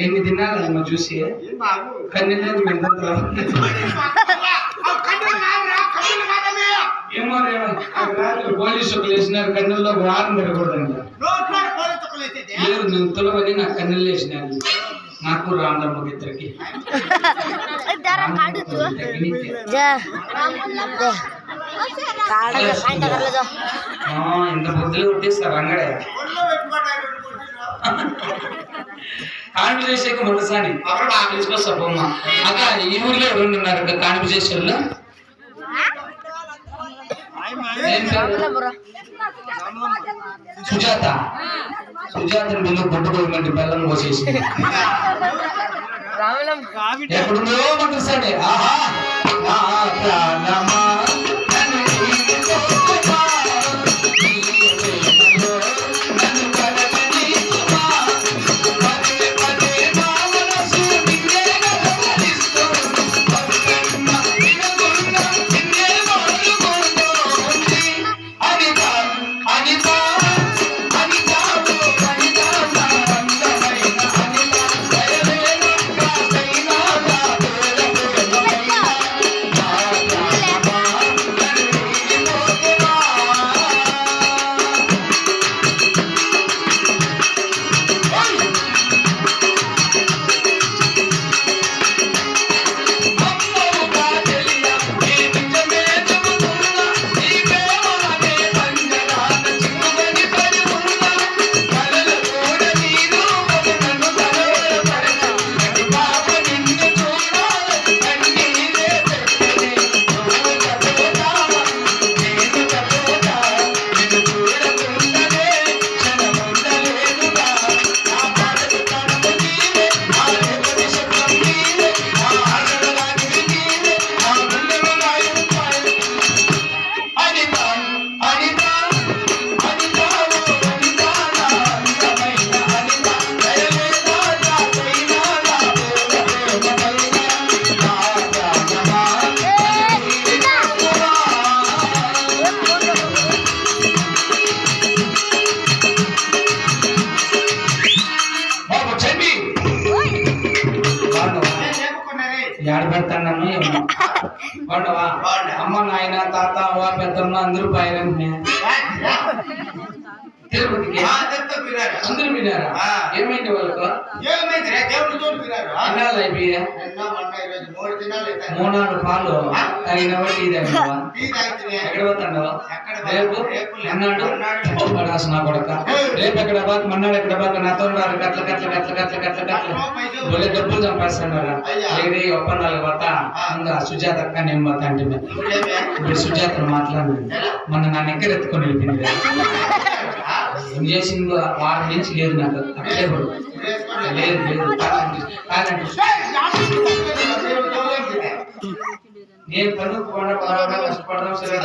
ఎన్ని తిన్నారమ్మా చూసి ఏమో పోలీసులు వేసినారు కన్నుల్లో వారం తిరగకూడదండి లేరు నేను తొలవని నాకు కన్నులు వేసినారు నాకు రామలమ్మ ఇద్దరికి ఇంత బుద్ధులు కొట్టేస్తారు రంగడే ఒళ్ళో మొదటిసారి అక్కడ బొమ్మ అక్క ఈ ఊర్లో ఎవరు ఉన్నారు అక్క కాన్పు సుజాత సుజాత బిల్లు బెల్లం పోసేసింది ఎక్కడుందో మొదటిసారి ఆహా నా ప్రాణమా. బాగున్నావా అమ్మ నాయన తాత అవ్వ పెద్దమ్మ అందరూ పైన తిరుపతికి ఆ దత్త పిరారు. అందరూ వినారా. ఏమైంది వాళ్ళకు ఏమైంది? దేవుడి తోడు అయిపోయా మూడు దినాలు పాలు. తగిన బట్టి ఇది. ఎక్కడ ఎక్కడ రేపు. అన్నాడు. పడాసు నా కొడక. రేపు ఎక్కడ బాక మన్నాడు ఎక్కడ బాక నాతో రారు గట్ల గట్ల గట్ల గట్ల గట్ల గట్ల. బొలే డబ్బులు సంపాదిస్తున్నారా. లేదే ఒప్పందాలు పోత. ఇంకా సుజాత అక్క నేను పోతా అంటే? ఇప్పుడు సుజాత మాట్లాడింది మొన్న నన్ను ఎక్కడ ఎత్తుకొని వెళ్ళిపోయింది. ఏం చేసిందో వారం నుంచి లేదు నాకు అట్లే వేసుకోండి. లేదు లేదు? నేను పనులు కూడా కష్టపడదాం సరే